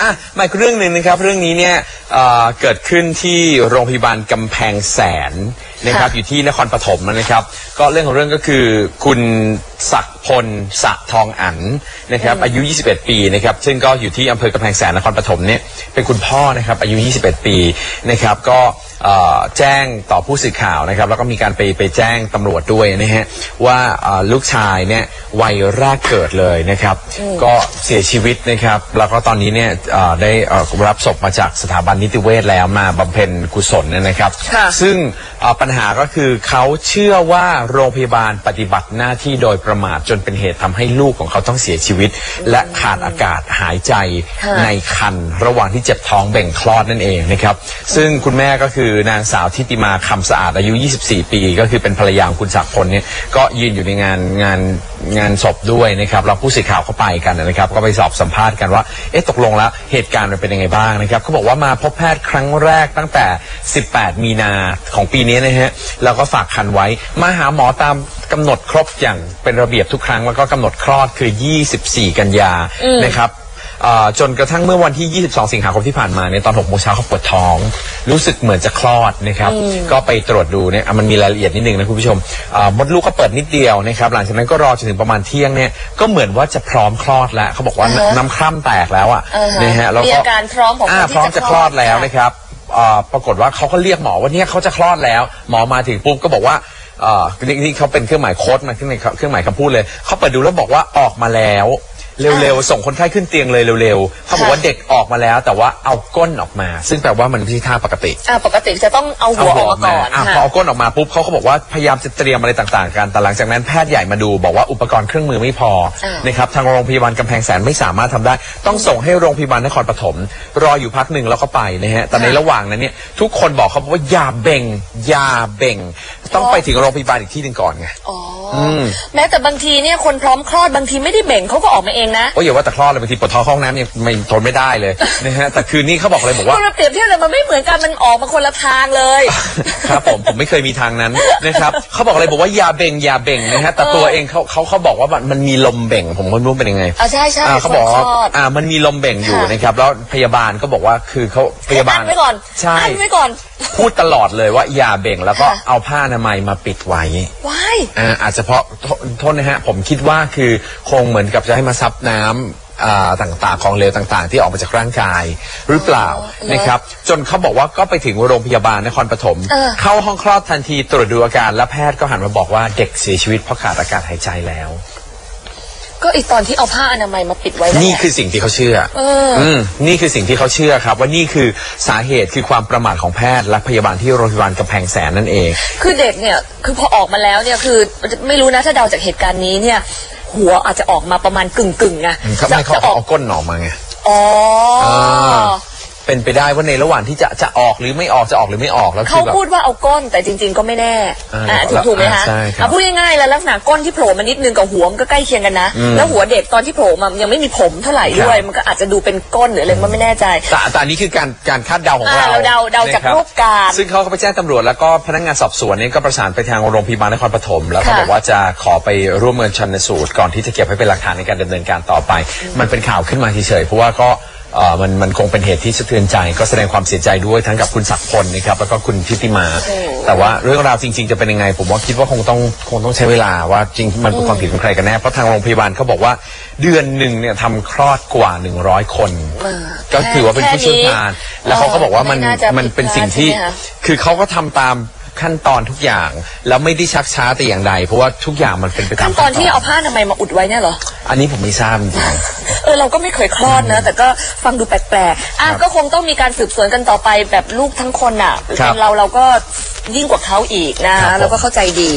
อะมาอีกเรื่องหนึ่งนะครับ เรื่องนี้เนี่ยเอ่อเกิดขึ้นที่โรงพยาบาลกำแพงแสนนะครับค่ะอยู่ที่นครปฐมนะครับ ก็เรื่องของเรื่องก็คือคุณศักดิ์พลสะทองอันนะครับ อายุ 21 ปีนะครับ ซึ่งก็อยู่ที่อำเภอกำแพงแสนนครปฐมเนี่ยเป็นคุณพ่อนะครับ อายุ 21 ปีนะครับ ก็เอ่อ แจ้งต่อผู้สื่อข่าวนะครับ แล้วก็มีการไปไปแจ้งตำรวจด้วยนะฮะว่าเอ่อลูกชายเนี่ยวัยแรกเกิดเลยนะครับ ก็เสียชีวิตนะครับ แล้วก็ตอนนี้เนี่ยเอ่อได้เอ่อรับศพมาจากสถาบันนิติเวชแล้วมาบำเพ็ญกุศลนะครับค่ะซึ่งเอ่อปัญหาก็คือเขาเชื่อว่าโรงพยาบาลปฏิบัติหน้าที่โดยประมาทจนเป็นเหตุทำให้ลูกของเขาต้องเสียชีวิต และขาดอากาศหายใจค่ะในคันระหว่างที่เจ็บท้องเบ่งคลอดนั่นเองนะครับ ซึ่งคุณแม่ก็คือือนางสาวทิติมาคำสะอาดอายุ 24 ปี ก็คือเป็นภรรยาของคุณศักดิ์พลเนี่ยก็ยืนอยู่ในงานงานงานศพด้วยนะครับเราผู้สื่อข่าวเข้าไปกันนะครับ ก็ไปสอบสัมภาษณ์กันว่าเอ๊ะตกลงแล้วเหตุการณ์มันเป็นยังไงบ้างนะครับเขาบอกว่ามาพบแพทย์ครั้งแรกตั้งแต่ 18 มีนาของปีนี้นะฮะแล้วก็ฝากคันไว้มาหาหมอตามกำหนดครบอย่างเป็นระเบียบทุกครั้งแล้วก็กำหนดคลอดคือ 24 กันยานะครับ อ่อจนกระทั่งเมื่อวันที่ 22 สิงหาคมที่ผ่านมาเนี่ยตอน6โมงเช้าเขาปวดท้อง รู้สึกเหมือนจะคลอดนะครับ ก็ไปตรวจดูเนี่ยอะมันมีรายละเอียดนิดนึงนะคุณผู้ชมเอ่อมดลูกก็เปิดนิดเดียวนะครับหลังจากนั้นก็รอจนถึงประมาณเที่ยงเนี่ยก็เหมือนว่าจะพร้อมคลอดแล้วเขาบอกว่าอ่าฮะ น้ำคร่ำแตกแล้วอะอ่าฮะนะฮะแล้วมีก็ อาการพร้อมของคนอ่าที่พร้อมจะจะคคลลออดดแล้วค่ะ นะครับเอ่อปรากฏว่าเขาก็เรียกหมอว่าเนี่ยเขาจะคลอดแล้ว หมอมาถึงปุ๊บก็บอกว่าเอ่อนี่นี่เขาเป็นเครื่องหมายโค้ดมาเครื่องหมายเครื่องหมายคำพูดเลย เขาเปิดดูแล้วบอกว่าออกมาแล้ว เร็วๆ ส่งคนไข้ขึ้นเตียงเลยเร็วๆเขาบอกว่าเด็กออกมาแล้ว แต่ว่าเอาก้นออกมา ซึ่งแปลว่ามันไม่ใช่ท่าปกติอ่าปกติจะต้องเอาหัวออกมาก่อนอะค่ะพอเอาก้นออกมาปุ๊บเขาก็บอกว่าพยายามจะเตรียมอะไรต่างๆ กันแต่หลังจากนั้นแพทย์ใหญ่มาดูบอกว่าอุปกรณ์เครื่องมือไม่พออ่านนะครับทางโรงพยาบาลกำแพงแสนไม่สามารถทำได้ ต้องส่งให้โรงพยาบาลนครปฐมรออยู่พักหนึ่งแล้วก็ไปนะฮะแต่ในระหว่างนั้นเนี่ยทุกคนบอกเขาบอกว่าอย่าเบ่งอย่าเบ่ง ต้องไปถึงโรงพยาบาลอีกที่หนึ่งก่อนไงอ๋ออแม้แต่บางทีเนี่ยคนพร้อมคลอดบางทีไม่ได้เบ่งเขาก็ออกมาเองนะโอ้ยอย่าว่าแต่คลอดเลยบางทีปวดท้องเข้าห้องน้ำยังไม่ทนไม่ได้เลยนะฮะแต่คืนนี้เขาบอกเลยบอกว่าคุณมาเปรียบเทียบเลยมันไม่เหมือนกันมันออกมาคนละทางเลย ครับผมผมไม่เคยมีทางนั้นนะครับเขาบอกเลยบอกว่าอย่าเบ่งอย่าเบ่งนะฮะแต่ตัวเองเขาเขาเขาบอกว่ามันมันมีลมเบ่ง ผมก็ไม่รู้เป็นยังไงอ่าใช่ใช่อ่าเขาบอกคนว่าคลอดอ่ามันมีลมเบ่งอยู่ค่ะนะครับแล้วพยาบาลก็บอกว่าคือเขาพยาบาลอันไว้ก่อนใช่อันไว้ก่อน พูดตลอดเลยว่าอย่าเบ่งแล้วก็ค่ะเอาผ้าอนามัยมาปิดไว้ว้ายอ่าอาจจะเพราะโทโทษนะฮะ ผมคิดว่าคือคงเหมือนกับจะให้มาซับน้ำอ่าต่างๆ ของเหลวต่างๆ ที่ออกมาจากร่างกายหรือเปล่าอ๋อนะครับ จนเขาบอกว่าก็ไปถึงโรงพยาบาลนครปฐมเออ เข้าห้องคลอดทันทีตรวจดูอาการ และแพทย์ก็หันมาบอกว่าเด็กเสียชีวิตเพราะขาดอากาศหายใจแล้ว ก็อีกตอนที่เอาผ้าอนามัยมาปิดไว้นั่นนี่แหละคือสิ่งที่เขาเชื่อเอออืมนี่คือสิ่งที่เขาเชื่อครับ ว่านี่คือสาเหตุคือความประมาทของแพทย์และพยาบาลที่โรงพยาบาลกำแพงแสนนั่นเอง คือเด็กเนี่ยคือพอออกมาแล้วเนี่ยคือไม่รู้นะถ้าเดาจากเหตุการณ์นี้เนี่ยหัวอาจจะออกมาประมาณกึ่งกึ่งๆไงเขาไม่เขาจะออกเอาก้นออกมาไงอ๋ออา เป็นไปได้ว่าในระหว่างที่จะจะออกหรือไม่ออกจะออกหรือไม่ออกแล้วคืเขาอแบบ พูดว่าเอาก้นแต่จริง ๆ ก็ไม่แน่อ่าอ่าถูกถูกไหมคะใช่ครับอะพูดง่ายๆแล้วลักษณะก้นที่โผล่มานิดนึงกับหัวมันก็ใกล้เคียงกันนะแล้วหัวเด็กตอนที่โผล่มามันยังไม่มีผมเท่าไหร่ด้วยมันก็อาจจะดูเป็นก้นหรืออะไรมันไม่แน่ใจ แต่แต่อันนี้คือการการคาดเดาของอ่าเราเราเดาเดาจากนะคบรูปการ ซึ่งเขาก็ไปแจ้งตำรวจแล้วก็พนักงานสอบสวนเนี่ยก็ประสานไปทางโรงพยาบาลนครปฐมแล้วก็ค่ะ บอกว่าจะขอไปร่วมเงินชันสูตรก่อนที่จะเก็บไว้เป็นหลักฐานในการดำเนินการต่อไป มันเป็นข่าวขึ้นมาเฉยๆเพราะว่าก็ เอ่อมันมันคงเป็นเหตุที่สะเทือนใจ ก็แสดงความเสียใจด้วยทั้งกับคุณศักดิ์พลนะครับแล้วก็คุณทิติมา แต่ว่าเรื่องราวจริง ๆ จะเป็นยังไง ผมว่าคิดว่าคงต้องคงต้องใช้เวลาว่าจริงมันเป็นความผิดของใครกันแน่เพราะทางโรงพยาบาลเขาบอกว่าเดือนหนึ่งเนี่ยทำคลอดกว่า 100 คนเออก็คือว่าเป็นผู้เชี่ยวชาญแล้วเขาก็บอกว่ามันไม่น่าจะมันเป็นสิ่งที่ผิดพลาดใช่ไหมคะ คือเขาก็ทำตาม ขั้นตอนทุกอย่าง แล้วไม่ได้ชักช้าแต่อย่างใด เพราะว่าทุกอย่างมันเป็นไปตามขั้นตอนที่เอาผ้าอนามัยมาอุดไว้เนี่ยเหรอ อันนี้ผมไม่ทราบจริงเออเราก็ไม่เคยคลอดนะ แต่ก็ฟังดูแปลกๆอะครับก็คงต้องมีการสืบสวนกันต่อไปแบบลูกทั้งคนอะครับเป็นเราเราก็ยิ่งกว่าเขาอีกนะครับผมเราก็เข้าใจดี